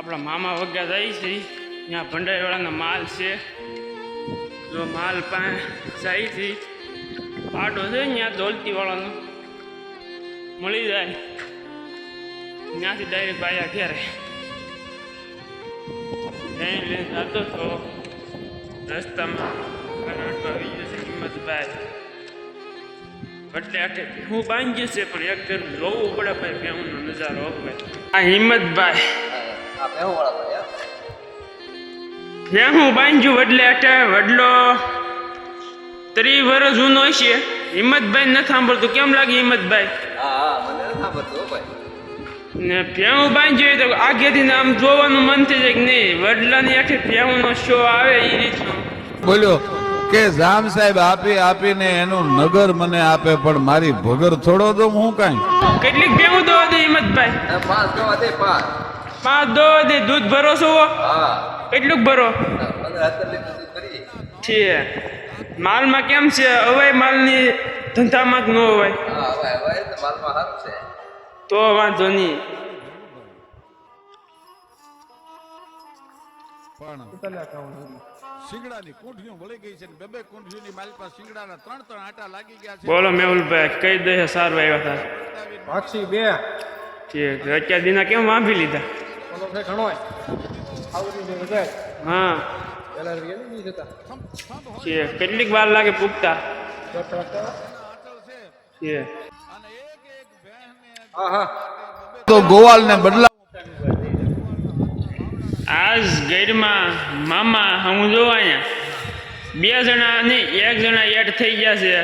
આપણા મામા વગ્યા જાય છે. ત્યાં ભંડારીવાળાનો માલ છે. જો માલ પાસે જાય છે. પાટો છે ત્યાં દોલતીવાળાનો. મળી જાય. ત્યાંથી ડાયરેક્ટ ભાઈ ઘેરે. ત્યાં લઈને જતો તો રસ્તામાં આવી જશે હિંમતભાઈ. એટલે હું બાંધી છે, પણ એક જોવું પડે ભાઈ બેહુંનો નજારો આ હિંમતભાઈ. આ બેહુ વાળા ભાઈ હા? ત્યાં હું બાંધ્યું વડલે અટે વડલો. ત્રી વર્ષ જૂનો છે. હિંમતભાઈ ન સાંભળતું. કેમ લાગે હિંમતભાઈ? હા હા મને નથી સાંભળતું હો ભાઈ. ને ભેહું બાંધ્યું તો આગેથી આમ જોવાનું મન થઈ જાય કે નહીં. વડલાની આઠે ભેહુંનો શો આવે એ રીતનો. બોલ્યો કે જામ સાહેબ આપી આપીને એનું નગર મને આપે પણ મારી ભગર થોડો તો હું કાઈ? કેટલીક ભેવું દો દે હિંમતભાઈ. પાંચ જોવા દે પાંચ પાંચ દો દે દૂધ ભરો છો? હા. કેટલું ભરો? છે માલમાં કેમ છે? અવાય માલની ધંધામાં જ ન હોય હા હવે હવે તો વાંધો નહીં. પણ શિંગડાની કુંઠીઓ વળી ગઈ છે ને બે બે કુંઠીઓની મારી પાસે શિંગડાના ત્રણ ત્રણ આટા લાગી ગયા છે. બોલો મેહુલભાઈ કઈ દે સારું આવ્યા હતા. પાક્ષી બે. ઠીક. અત્યાર દિના કેમ વાંભી લીધા? છે હા. કેટલીક વાર લાગે પૂગતા. હા તો ગોવાલને બદલા આજ ગઈડમાં મામા હું જો અહીંયા. બે જણા નહીં એક જણા એડ થઈ ગયા છે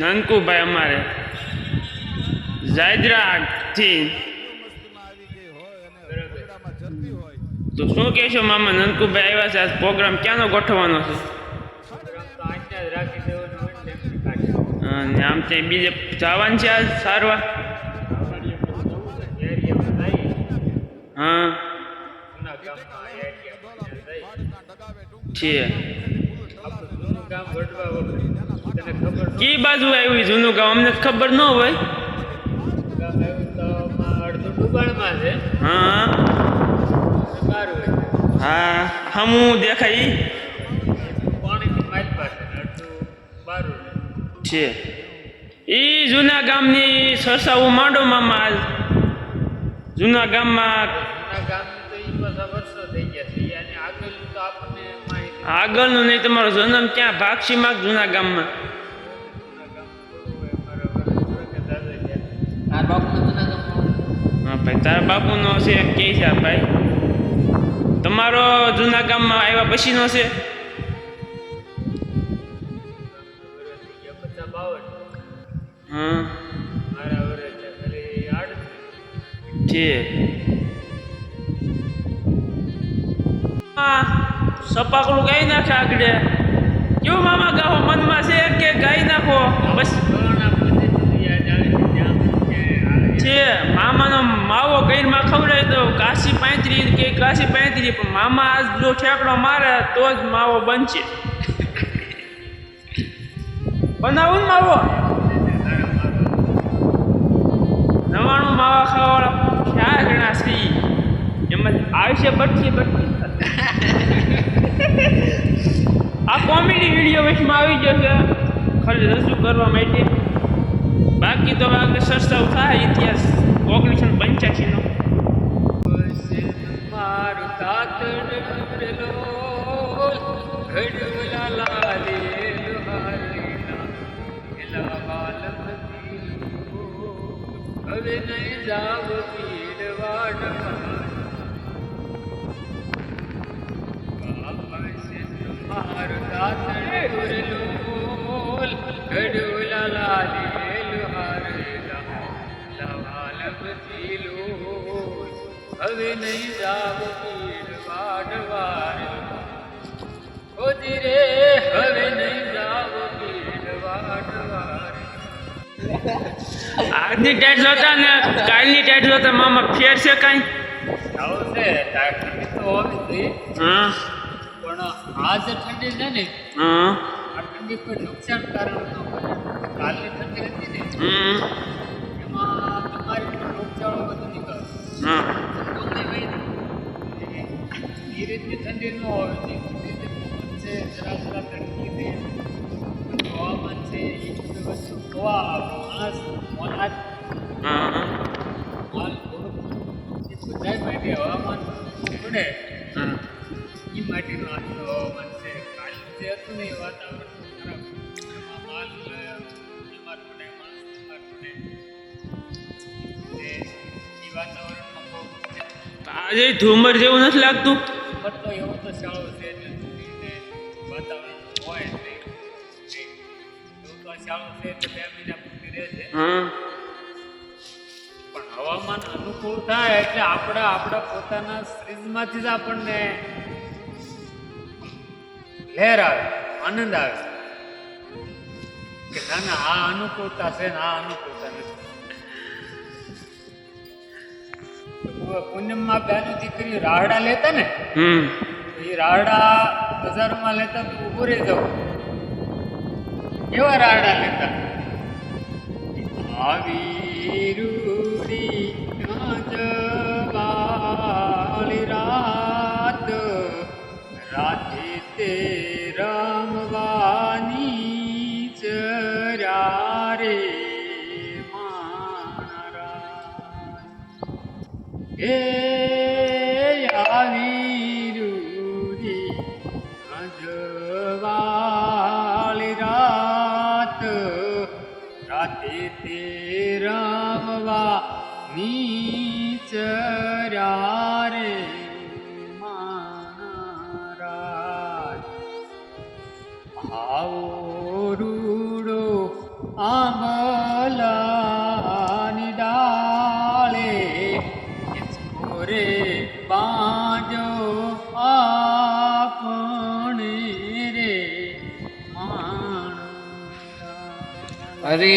નંકુભાઈ અમારે. જાયદ્રાથી તો શું કહેશો મામા નંદકુભાઈ આવ્યા છે આજ પ્રોગ્રામ ક્યાંનો ગોઠવવાનો છે? અને આમ તે બીજે જવાનું છે આજ સારવાર. હા. છે. કી બાજુ આવ્યું જૂનું ગામ? અમને ખબર ન હોય. હા. હા હમું દેખાય? છે. એ જૂના ગામની સરસાવું માંડો મામા જૂના ગામમાં આગળનું નહીં તમારો જન્મ ક્યાં? કે જૂના ગામમાં? હા ભાઈ તારા બાપુનો છે કે છે ભાઈ? તમારો જૂના ગામમાં આવ્યા પછીનો છે. સપાકડું કઈ નાખે આગળ. કેવું મામા ગાહો મનમાં છે? કે ગાઈ નાખો બસ છે મામાનો માવો ગઈરમાં ખવડાય તો કાશી પાંત્રી કે પાંત્રી પણ મામા આજ જો ઠેકડો મારે તો જ માવો બનશે. બનાવું ને માવો? નવાણું માવા ખાવાવાળા ક્યાં જણા શ્રી એમાં આવશે બટકી બટકી. આ કોમેડી વીડિયો વચમાં આવી ગયો છે. ખાલી રજૂ કરવા માટે. બાકી તો આગળ સસ્તાવ થાય, ઇતિહાસ ઓગણીસો ને પંચ્યાસીનો. તાતણ પેલો ઘડવલા લાલે હવે નહીં જાવ બતીલો હવે નહીં જાવ પીડ આજની ટેટ જોતા ને કાલની ટેટ જોતા મામા ફેર છે કાંઈ? આવશે ઠંડી તો હોવી હા પણ આ જે ઠંડી છે ને હા આ ઠંડી કોઈ નુકસાન કારણ કરે કાલની ઠંડી હતી ને હમ. એમાં એ રીતની ઠંડી ન છે જરા જરા હવામાન છે એ બધી વસ્તુ માણસ મોનાજ એ બધાય માટે હવામાન પડે એ માટેનું આજનું હવામાન છે કાલે જે હતું ને એ વાતાવરણ ખરાબ. એમાં માલ બીમાર પડે માણસ બીમાર પડે. એ વાતાવરણમાં આજે ધુમર જેવું નથી લાગતું? તો શાળો છે એટલે વાતાવરણ હોય નહીં નહીં. તો શાળો છે એટલે બે મહિના પૂરતી રહે છે. પણ હવામાન અનુકૂળ થાય એટલે આપણે આપણા પોતાના શરીરમાંથી જ આપણને લહેર આવે આનંદ આવે. કે ના ના આ અનુકૂળતા છે ને આ અનુકૂળતા નથી. પૂનમમાં બેનું દીકરી રાહડા લેતા ને હમ. એ રાહડા બજારમાં લેતા તો ઊભું રહી જવું કેવા રાડા લેતા? આવી રૂડી કાજવાળી રાત, રાતે તે રમવાની ચર્યા રે મારા. એ આવી રૂડી અજવાળી રાત રાતે તે રમવા નીચર્યા રે મારા આવો રૂડો આંબલાની हरे